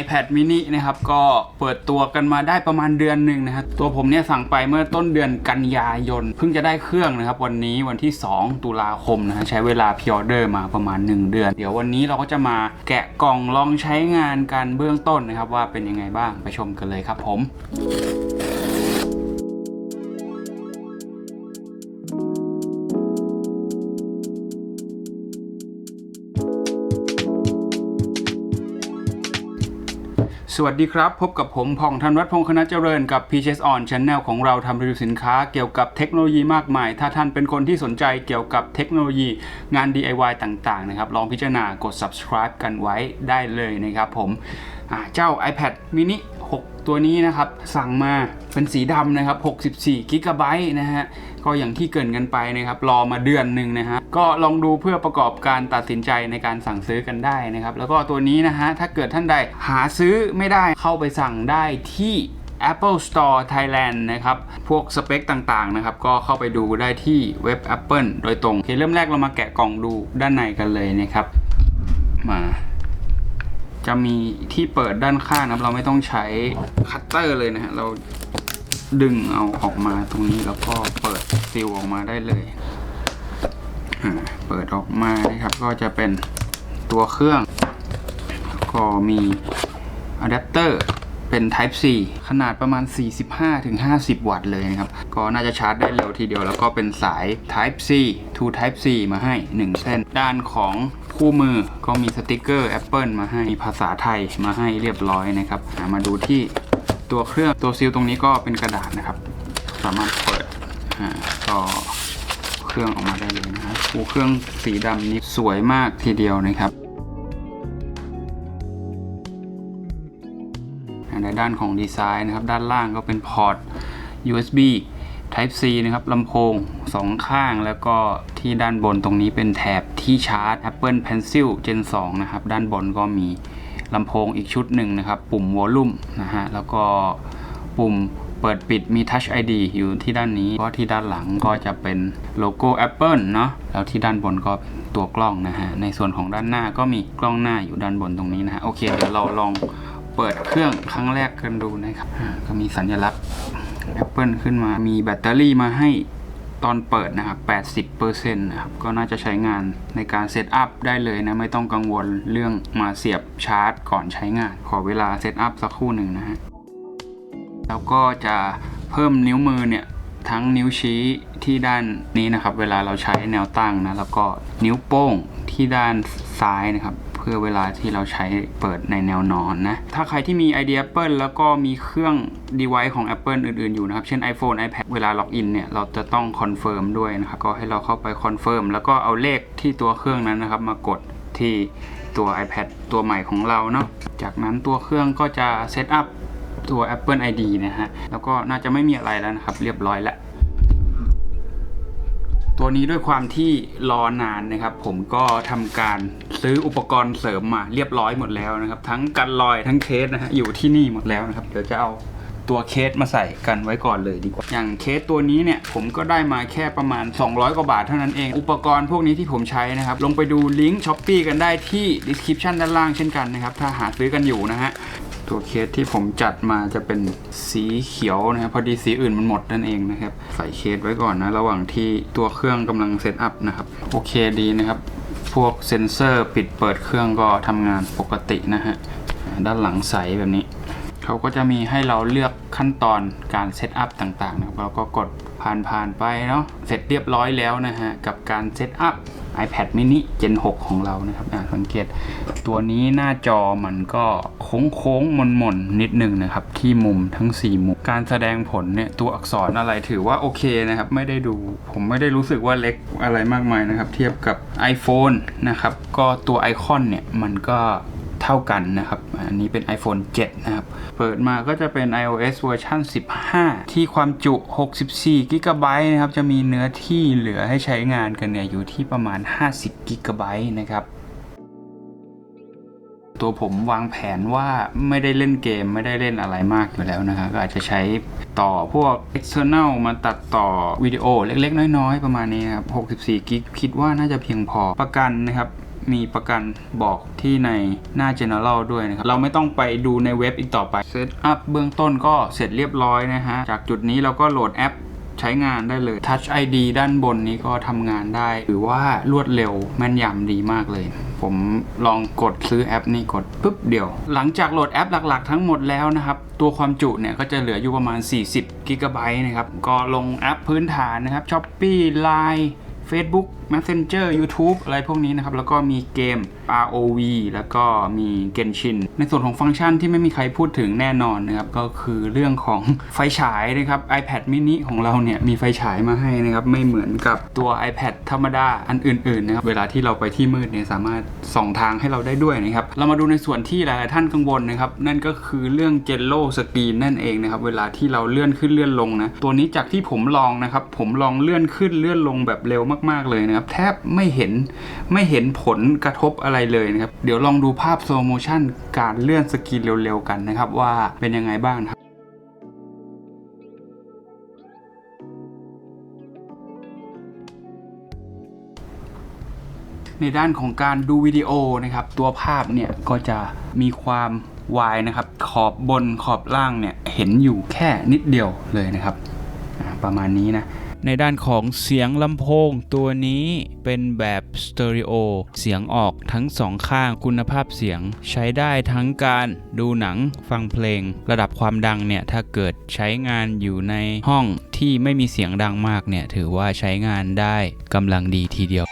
iPad mini นะครับก็เปิดตัวกันมาได้ประมาณเดือนหนึ่งนะครับตัวผมเนี่ยสั่งไปเมื่อต้นเดือนกันยายน เพิ่งจะได้เครื่องนะครับวันนี้วันที่ 2 ตุลาคมนะฮะใช้เวลาพิออเดอร์มาประมาณ 1 เดือน เดี๋ยววันนี้เราก็จะมาแกะกล่องลองใช้งานกันเบื้องต้นนะครับว่าเป็นยังไงบ้างไปชมกันเลยครับผม สวัสดีครับ พบกับผมพองธันวัฒน์พงษ์คณะเจริญกับ p c s On Channel ของเราทำรีวิวสินค้าเกี่ยวกับเทคโนโลยีมากมาย ถ้าท่านเป็นคนที่สนใจเกี่ยวกับเทคโนโลยีงาน DIY ต่างๆนะครับ ลองพิจารณากด subscribe กันไว้ได้เลยนะครับผมเจ้า iPad mini ตัวนี้นะครับสั่งมาเป็นสีดำนะครับ 64 g b นะฮะก็อย่างที่เกินกันไปนะครับรอมาเดือนหนึ่งนะฮะก็ลองดูเพื่อประกอบการตัดสินใจในการสั่งซื้อกันได้นะครับ แล้วก็ตัวนี้นะฮะถ้าเกิดท่านใดหาซื้อไม่ได้เข้าไปสั่งได้ที่ Apple Store Thailand นะครับ พวกสเปคต่างๆนะครับ ก็เข้าไปดูได้ที่เว็บ Apple โดยตรงโอเคเริ่มแรกเรามาแกะกล่องดูด้านในกันเลยนะครับ มา จะมีที่เปิดด้านข้างนะครับ เราไม่ต้องใช้คัตเตอร์เลยนะฮะเราดึงเอาออกมาตรงนี้แล้วก็เปิดซิลออกมาได้เลยเปิดออกมานะครับ ก็จะเป็นตัวเครื่อง ก็มีอะแดปเตอร์ เป็น Type C ขนาดประมาณ 45-50 วัตต์เลยนะครับ ก็น่าจะชาร์จได้เร็วทีเดียว แล้วก็เป็นสาย Type C to Type C มาให้ 1 เส้น ด้านของคู่มือก็มีสติกเกอร์ Apple มาให้ภาษาไทยมาให้เรียบร้อยนะครับอ่ามาดูที่ตัวเครื่องตัวซีลตรงนี้ก็เป็นกระดาษนะครับ สามารถเปิดอ่าก็เครื่องออกมาได้เลยนะครับูเครื่องสีดำนี้สวยมากทีเดียวนะครับ ด้านของดีไซน์นะครับ ด้านล่างก็เป็นพอร์ต USB Type C นะครับลำโพง 2 ข้างแล้วก็ที่ด้านบนตรงนี้เป็นแถบที่ชาร์จ Apple Pencil Gen 2 นะครับ ด้านบนก็มีลำโพงอีกชุดหนึ่งนะครับ ปุ่ม Volume นะฮะ แล้วก็ปุ่มเปิดปิดมี Touch ID อยู่ที่ด้านนี้ เพราะที่ด้านหลังก็จะเป็นโลโก้ Apple เนาะแล้วที่ด้านบนก็ตัวกล้องนะฮะ ในส่วนของด้านหน้าก็มีกล้องหน้าอยู่ด้านบนตรงนี้นะฮะ โอเค เดี๋ยวเราลอง เปิดเครื่องครั้งแรกกันดูนะครับก็มีสัญลักษณ์ Apple ขึ้นมา มีแบตเตอรี่มาให้ตอนเปิดนะครับ 80%นะครับ ก็น่าจะใช้งานในการเซตอัพได้เลยนะ ไม่ต้องกังวลเรื่องมาเสียบชาร์จก่อนใช้งาน ขอเวลาเซตอัพสักครู่หนึ่งนะฮะ แล้วก็จะเพิ่มนิ้วมือเนี่ย ทั้งนิ้วชี้ที่ด้านนี้นะครับ เวลาเราใช้แนวตั้งนะ แล้วก็นิ้วโป้งที่ด้านซ้ายนะครับ เพื่อเวลาที่เราใช้เปิดในแนวนอนนะ ถ้าใครที่มี ID Apple แล้วก็มีเครื่อง device ของ Apple อื่นๆ อยู่นะครับ เช่น iPhone iPad เวลาล็อกอินเนี่ย เราจะต้องคอนเฟิร์มด้วยนะครับ ก็ให้เราเข้าไปคอนเฟิร์มแล้วก็เอาเลขที่ตัวเครื่องนั้นนะครับ มากดที่ตัว iPad ตัวใหม่ของเราเนาะ จากนั้นตัวเครื่องก็จะเซตอัพตัว Apple ID นะฮะ แล้วก็น่าจะไม่มีอะไรแล้วนะครับ เรียบร้อยแล้ว ตัวนี้ด้วยความที่รอนานนะครับ ผมก็ทำการซื้ออุปกรณ์เสริมมาเรียบร้อยหมดแล้วนะครับ ทั้งกันรอยทั้งเคสนะฮะอยู่ที่นี่หมดแล้วนะครับ เดี๋ยวจะเอาตัวเคสมาใส่กันไว้ก่อนเลยดีกว่า อย่างเคสตัวนี้เนี่ยผมก็ได้มาแค่ประมาณ 200 กว่าบาทเท่านั้นเอง อุปกรณ์พวกนี้ที่ผมใช้นะครับ ลงไปดูลิงก์ช้อปปีกันได้ที่ description ด้านล่างเช่นกันนะครับ ถ้าหาซื้อกันอยู่นะฮะ ตัวเคสที่ผมจัดมาจะเป็นสีเขียวนะครับพอดีสีอื่นมันหมดนั่นเองนะครับ ใส่เคสไว้ก่อนนะ ระหว่างที่ตัวเครื่องกำลังเซตอัพนะครับ โอเคดีนะครับ พวกเซ็นเซอร์ปิดเปิดเครื่องก็ทำงานปกตินะฮะด้านหลังใสแบบนี้ เขาก็จะมีให้เราเลือกขั้นตอนการเซตอัพต่างๆนะครับเราก็กดผ่านผ่านๆไปเนาะเสร็จเรียบร้อยแล้วนะฮะกับการเซตอัพ iPad mini Gen 6 ของเรานะครับอ่าสังเกตตัวนี้หน้าจอมันก็โค้งโค้งๆมนมนๆนิดนึงนะครับ ที่มุมทั้ง 4 มุม การแสดงผลเนี่ยตัวอักษรอะไรถือว่าโอเคนะครับ ไม่ได้ดู ผมไม่ได้รู้สึกว่าเล็กอะไรมากมายนะครับ เทียบกับ iPhone นะครับ ก็ตัวไอคอนเนี่ย มันก็ เท่ากันนะครับ อันนี้เป็น iPhone 7 นะครับ เปิดมาก็จะเป็น iOS เวอร์ชัน15 ที่ความจุ 64 g b นะครับ จะมีเนื้อที่เหลือให้ใช้งานกันเนี่ย อยู่ที่ประมาณ 50 g b นะครับตัวผมวางแผนว่าไม่ได้เล่นเกมไม่ได้เล่นอะไรมากอยู่แล้วนะครับ ก็อาจจะใช้ต่อพวก external มาตัดต่อวิดีโอเล็กๆ น้อยๆ ประมาณนี้ครับ 64 กิกคิดว่าน่าจะเพียงพอประกันนะครับ มีประกันบอกที่ในหน้า general ด้วยนะครับ เราไม่ต้องไปดูในเว็บอีกต่อไปเซตอัพเบื้องต้นก็เสร็จเรียบร้อยนะฮะ จากจุดนี้เราก็โหลดแอปใช้งานได้เลย Touch ID ด้านบนนี้ก็ทำงานได้ หรือว่ารวดเร็วแม่นยำดีมากเลย ผมลองกดซื้อแอปนี้กดปุ๊บเดียว หลังจากโหลดแอปหลักๆ ทั้งหมดแล้วนะครับ ตัวความจุเนี่ยก็จะเหลืออยู่ประมาณ 40กิกะไบต์นะครับ ก็ลงแอปพื้นฐานนะครับ Shopee Line Facebook Messenger YouTube อะไรพวกนี้นะครับ แล้วก็มีเกม ROV แล้วก็มี Genshin ในส่วนของฟังก์ชันที่ไม่มีใครพูดถึงแน่นอนนะครับ ก็คือเรื่องของไฟฉายนะครับ iPad mini ของเราเนี่ย มีไฟฉายมาให้นะครับ ไม่เหมือนกับตัว iPad ธรรมดาอันอื่น ๆ นะครับ เวลาที่เราไปที่มืดเนี่ย สามารถส่องทางให้เราได้ด้วยนะครับ เรามาดูในส่วนที่หลายๆท่านกังวลนะครับ นั่นก็คือเรื่อง Jello Screen นั่นเองนะครับ เวลาที่เราเลื่อนขึ้นเลื่อนลงนะตัวนี้จากที่ผมลองนะครับผมลองเลื่อนขึ้นเลื่อนลงแบบเร็วมาก ๆเลยนะครับแทบไม่เห็นไม่เห็นผลกระทบอะไรเลยนะครับ เดี๋ยวลองดูภาพโซโมชันการเลื่อนสกรีนเร็วๆกันนะครับ ว่าเป็นยังไงบ้างครับในด้านของการดูวิดีโอนะครับ ตัวภาพเนี่ยก็จะมีความวายนะครับ ขอบบนขอบล่างเนี่ยเห็นอยู่แค่นิดเดียวเลยนะครับ ประมาณนี้นะ ในด้านของเสียงลำโพงตัวนี้เป็นแบบสเตอริโอเสียงออกทั้งสองข้างคุณภาพเสียงใช้ได้ทั้งการดูหนังฟังเพลง ระดับความดังเนี่ยถ้าเกิดใช้งานอยู่ในห้องที่ไม่มีเสียงดังมากเนี่ยถือว่าใช้งานได้กำลังดีทีเดียว